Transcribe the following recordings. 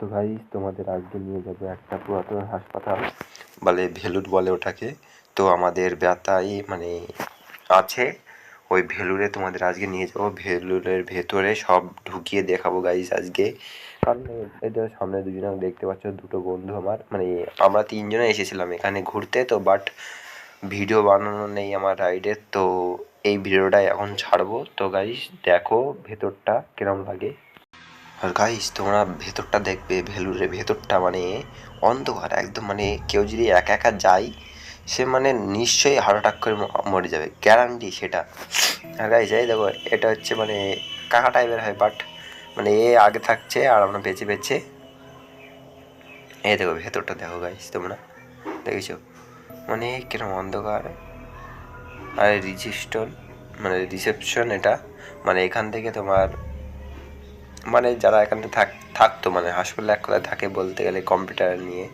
তো ভাই তোমাদের আজকে নিয়ে যাব একটা পুরাতন হাসপাতাল। বলে ভেলুর বলে ওটাকে। তো আমাদের ব্যথায় মানে আছে ওই ভেলুরে তোমাদের আজকে নিয়ে যাব। ভেলুরের ভেতরে সব ঢুকিয়ে দেখাবো গাইস আজকে। কারণ এ- এদের সামনে দুজনে দেখতে পাচ্ছ দুটো বন্ধু আমার। মানে আমরা তিনজনে এসেছিলাম এখানে ঘুরতে তো বাট ভিডিও বানানো নেই আমার রাইডের তো এই ভিডিওটা এখন ছাড়বো। তো গাইস দেখো ভেতরটা কিরম লাগে। আর গাইস তোমরা ভেতরটা দেখবে, ভেলুরের ভেতরটা মানে অন্ধকার, একদম মানে কেউ যদি একা একা যায়, সে মানে নিশ্চয়ই হার্ট অ্যাটাক করে মরে যাবে গ্যারান্টি সেটা। আর গাইস এই দেখো, এটা হচ্ছে মানে কাকা টাইপের হয় বাট মানে এ আগে থাকছে আর আমরা বেঁচে বেঁচে। এই দেখো, ভেতরটা দেখো গাইস তোমরা দেখেছ? মানে কিরম অন্ধকার। আর রিজিস্টর মানে রিসেপশন এটা। মানে এখান থেকে তোমার মানে যারা এখানে থাক, থাকতো মানে হাসপাতালে এক কথায় থাকে বলতে গেলে কম্পিউটার নিয়ে,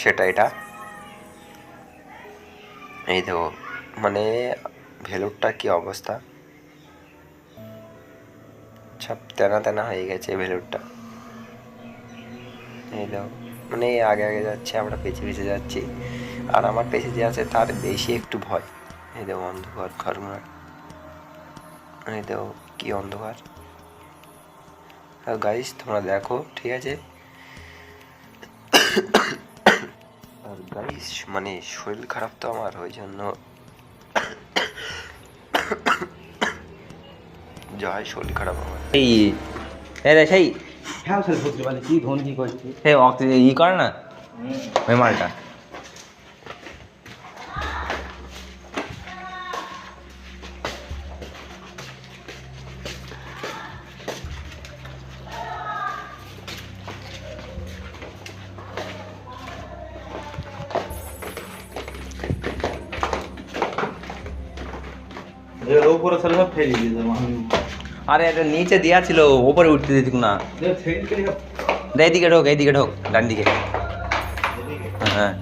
সেটা এটা। এই দেখো মানে ভেলোরটা কি অবস্থা? সব তেনা তেনা হয়ে গেছে ভেলোরটা। এই দেখো মানে আগে আগে যাচ্ছে, আমরা পেছে পেছে যাচ্ছি। আর আমার পেছে যে আছে, তার বেশি একটু ভয়। এই দেখো, অন্ধকার ঘরমুড়ার এই দেখো, কি অন্ধকার। আর গাইস তোমরা দেখো ঠিক আছে? আর গাইস মানে শরীর খারাপ তো আমার ওই জন্য জয় শরীর খারাপ আমার। এই রে সেই। হ্যাঁ স্যার বুঝতে পারলি কি ধন কি করছি হে অক্সি ই করে না। ওই মালটা। এর উপরে স্যার সব ফেলে দিয়ে দেবো। আরে এটা নিচে দেওয়া ছিল ওপরে উঠতে দিত না। এইদিকে ঢোক এইদিকে ঢোক ডান দিকে। হ্যাঁ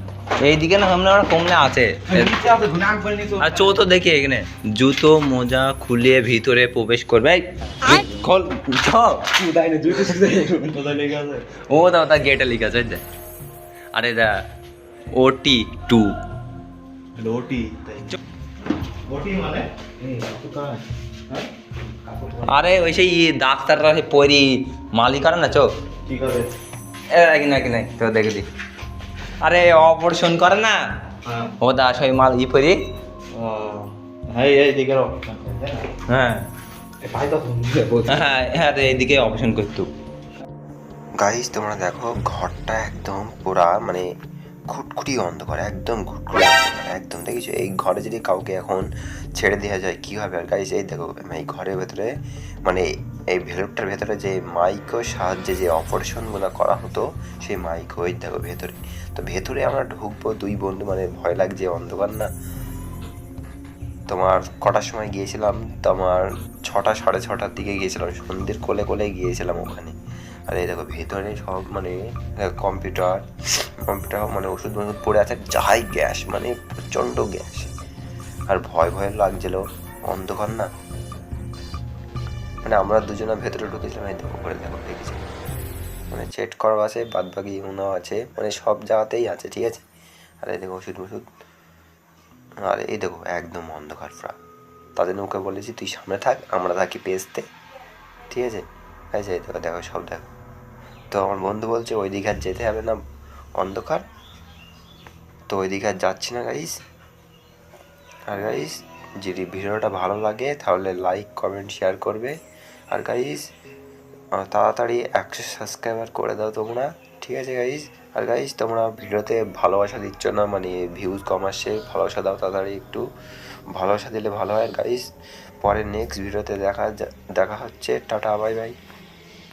এইদিকে না সামনে আমরা কমলে আছে। নিচে আর চো তো দেখি এখানে জুতো মোজা খুলে ভিতরে প্রবেশ করবে। খোল ও দাও তা গেটে লিখে আছে আরে দা ওটি টু। লোটি তাই। লোটি মানে? হ্যাঁ আরে ওই সেই ডাক্তাররা সেই পরি মালিক আর না চো ঠিক আছে নাকি নাকি নাই তো দেখে দি। আরে অপারেশন করে না? হ্যাঁ। ও দা সেই মাল ই পরি। হ্যাঁ এই হ্যাঁ। হ্যাঁ হ্যাঁ রে, এইদিকে অপারেশন করতো। গাইস তোমরা দেখো ঘরটা একদম পুরা মানে খুটখুটি অন্ধকার, একদম ঘুটঘুটি অন্ধকার, একদম দেখেছ? এই ঘরে যদি কাউকে এখন ছেড়ে দেওয়া যায়, কি হবে? আর গাইস এই দেখো, এই ঘরের ভেতরে মানে এই ভেলুরটার ভেতরে যে মাইকোর সাহায্যে যে অপারেশনগুলো করা হতো, সেই মাইক ওই দেখো ভেতরে। তো ভেতরে আমরা ঢুকবো, দুই বন্ধু মানে ভয় লাগছে, অন্ধকার না। তোমার কটার সময় গিয়েছিলাম? তোমার ছটা, সাড়ে ছটার দিকে গিয়েছিলাম। সন্ধ্যের কোলে কোলে গিয়েছিলাম ওখানে। আর এই দেখো ভেতরে সব মানে কম্পিউটার কম্পিউটার মানে ওষুধ ওষুধ পড়ে আছে, যাই গ্যাস মানে প্রচণ্ড গ্যাস। আর ভয় ভয় লাগছিল, অন্ধকার না? মানে আমরা দুজনে ভেতরে ঢুকেছিলাম, এই দেখো করে দেখো, দেখেছি? মানে চেট করা আছে বাদ বাকি আছে মানে সব জায়গাতেই আছে, ঠিক আছে? আর এই দেখো, ওষুধ ওষুধ আর এই দেখো, একদম অন্ধকার প্রা। তাদের নৌকা বলেছি, তুই সামনে থাক, আমরা থাকি পেস্তে। ঠিক আছে? এই দেখো দেখো, সব দেখো। তো আমার বন্ধু বলছে, ওই আর যেতে হবে না, অন্ধকার। তো ওই আর যাচ্ছি না গাইস আর গাইস যদি ভিডিওটা ভালো লাগে, তাহলে লাইক কমেন্ট শেয়ার করবে। আর গাইস তাড়াতাড়ি একশো সাবস্ক্রাইবার করে দাও তোমরা। ঠিক আছে গাইস আর গাইস তোমরা ভিডিওতে ভালোবাসা দিচ্ছ না মানে ভিউজ কম আসছে, ভালোবাসা দাও তাড়াতাড়ি একটু। ভালোবাসা দিলে ভালো হয়। আর গাইস পরে নেক্সট ভিডিওতে দেখা দেখা হচ্ছে। Tata bye bye